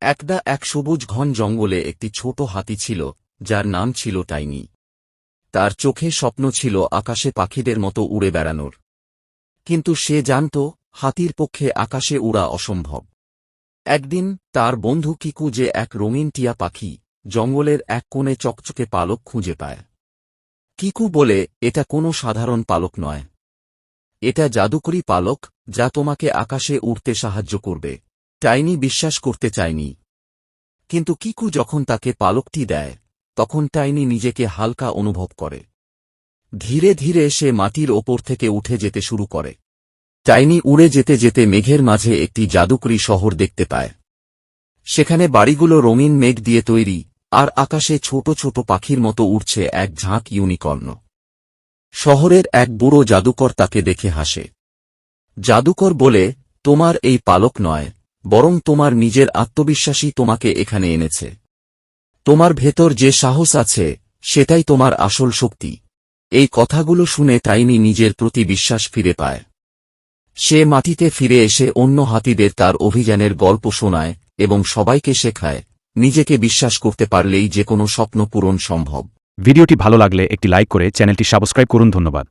একটা এক সবুজ ঘন জঙ্গলে একটি ছোট হাতি ছিল, যার নাম ছিল টাইনি। তার চোখে স্বপ্ন ছিল আকাশে পাখিদের মতো উড়ে বেড়ানোর। কিন্তু সে জানত, হাতির পক্ষে আকাশে উড়া অসম্ভব। একদিন, তার বন্ধু কিকু যে এক রঙিন টিয়া পাখি, জঙ্গলের এক কোণে চকচকে পালক খুঁজে পায়। কিকু বলে, এটা কোনো সাধারণ পালক নয়। এটা জাদুকরি পালক, যা তোমাকে আকাশে উড়তে সাহায্য করবে। টাইনি বিশ্বাস করতে চায়নি কিন্তু কিকু যখন তাকে পালকটি দেয়, তখন টাইনি নিজেকে হালকা অনুভব করে। ধীরে ধীরে সে মাটির ওপর থেকে উঠে যেতে শুরু করে। টাইনি উড়ে যেতে যেতে মেঘের মাঝে একটি জাদুকরি শহর দেখতে পায়। সেখানে বাড়িগুলো রঙিন মেঘ দিয়ে তৈরি, আর আকাশে ছোট ছোট পাখির মতো উড়ছে এক ঝাঁক ইউনিকর্ন শহরের এক বুড়ো জাদুকর তাকে দেখে হাসে। জাদুকর বলে, তোমার এই পালক নয় বরং তোমার নিজের আত্মবিশ্বাসী তোমাকে এখানে এনেছে। তোমার ভেতর যে সাহস আছে, সেটাই তোমার আসল শক্তি। এই কথাগুলো শুনে তাইনি নিজের প্রতি বিশ্বাস ফিরে পায়। সে মাটিতে ফিরে এসে অন্য হাতিদের তার অভিযানের গল্প শোনায় এবং সবাইকে শেখায়, নিজেকে বিশ্বাস করতে পারলেই যে কোনো স্বপ্ন পূরণ সম্ভব। ভিডিওটি ভালো লাগলে একটি লাইক করে চ্যানেলটি সাবস্ক্রাইব করুন, ধন্যবাদ।